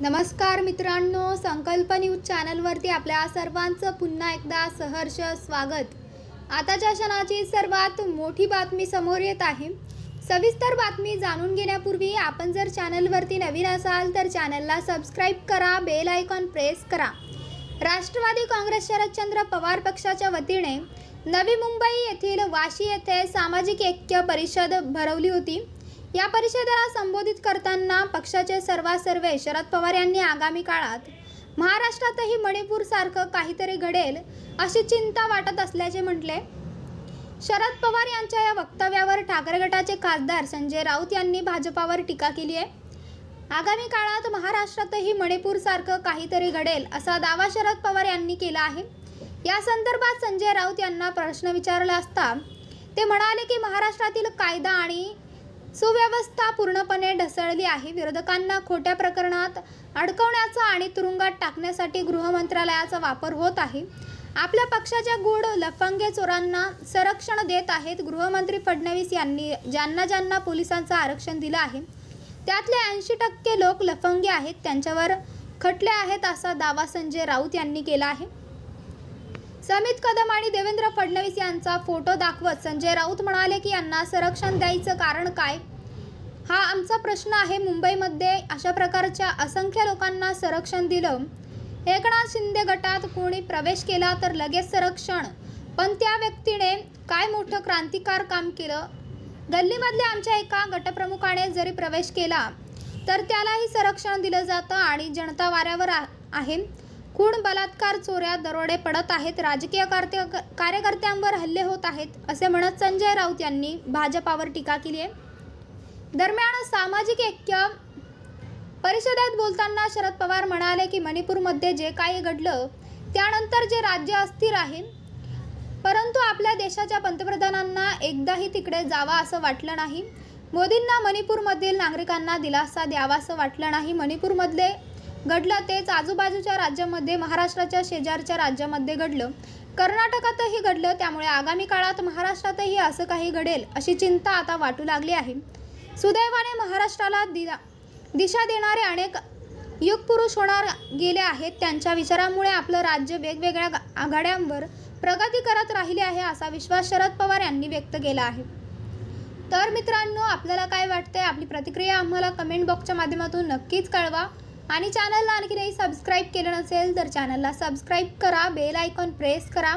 नमस्कार मित्रांनो संकल्प न्यूज चॅनलवरती आपल्या सर्वांचं पुन्हा एकदा सहर्ष स्वागत. आताच्या क्षणाची सर्वात मोठी बातमी समोर येत आहे सविस्तर बातमी जाणून घेण्यापूर्वी आपण जर चॅनलवरती नवीन असाल तर चॅनलला सबस्क्राईब करा बेल आयकॉन प्रेस करा. राष्ट्रवादी काँग्रेस शरदचंद्र पवार पक्षाच्या वतीने नवी मुंबई येथील वाशी येथे सामाजिक ऐक्य परिषद भरवली होती. या परिषदेला संबोधित करताना पक्षाचे सर्वासर्वे शरद पवार यांनी आगामी काळात महाराष्ट्रातही मणिपूरसारखं काहीतरी घडेल अशी चिंता वाटत असल्याचे म्हटले. शरद पवार यांच्या या वक्तव्यावर ठाकरे गटाचे खासदार संजय राऊत यांनी भाजपावर टीका केली आहे. आगामी काळात महाराष्ट्रातही मणिपूरसारखं काहीतरी घडेल असा दावा शरद पवार यांनी केला आहे. या संदर्भात संजय राऊत यांना प्रश्न विचारला असता ते म्हणाले की महाराष्ट्रातील कायदा आणि सुव्यवस्था पूर्णपणे ढसळली आहे. विरोधकांना खोट्या प्रकरणात अडकवण्याचा आणि तुरुंगात टाकण्यासाठी गृहमंत्रालयाचा वापर होत आहे. आपल्या पक्षाच्या गूढ लफंगे चोरांना संरक्षण देत आहेत गृहमंत्री फडणवीस यांनी. ज्यांना ज्यांना पोलिसांचं आरक्षण दिलं आहे त्यातले ऐंशी टक्के लोक लफंगे आहेत. त्यांच्यावर खटले आहेत असा दावा संजय राऊत यांनी केला आहे. समित कदम आणि देवेंद्र फडणवीस यांचा फोटो दाखवत संजय राऊत म्हणाले की यांना संरक्षण द्यायचं कारण काय? आमचा प्रश्न आहे मुंबईमध्ये अशा प्रकारच्या असंख्य लोकांना संरक्षण दिलं. एकनाथ शिंदे गटात कोणी प्रवेश केला तर लगेच संरक्षण. पण त्या व्यक्तीने काय मोठं क्रांतिकार काम केलं? गल्लीमधल्या आमच्या एका गटप्रमुखाने जरी प्रवेश केला तर त्यालाही संरक्षण दिलं जातं आणि जनता वाऱ्यावर आ- आहे. खूण बलात्कार चोऱ्या दरोडे पडत आहेत. राजकीय कार्यकर्त्यांवर हल्ले होत आहेत असे म्हणत संजय राऊत यांनी भाजपावर टीका केली आहे. दरम्यान सामाजिक ऐक्य परिषदेत बोलताना शरद पवार म्हणाले की मणिपूरमध्ये जे काही घडलं त्यानंतर जे राज्य अस्थिर आहे परंतु आपल्या देशाच्या पंतप्रधानांना एकदाही तिकडे जावा असं वाटलं नाही. मोदींना मणिपूरमधील नागरिकांना दिलासा द्यावा असं वाटलं नाही. मणिपूरमधले घडलं तेच आजूबाजूच्या राज्यामध्ये महाराष्ट्राच्या शेजारच्या राज्यामध्ये घडलं. कर्नाटकातही घडलं त्यामुळे आगामी काळात महाराष्ट्रातही असं काही घडेल अशी चिंता आता वाटू लागली आहे. सुदैवाने महाराष्ट्राला दिला दिशा देणारे अनेक युगपुरुष होणार गेले आहेत. त्यांच्या विचारामुळे आपलं राज्य वेगवेगळ्या आघाड्यांवर प्रगती करत राहिले आहे असा विश्वास शरद पवार यांनी व्यक्त केला आहे. तर मित्रांनो आपल्याला काय वाटतंय? आपली प्रतिक्रिया आम्हाला कमेंट बॉक्सच्या माध्यमातून नक्कीच कळवा. आणि चॅनलला आणखीनही सबस्क्राईब केलं नसेल तर चॅनलला सबस्क्राईब करा बेल आयकॉन प्रेस करा.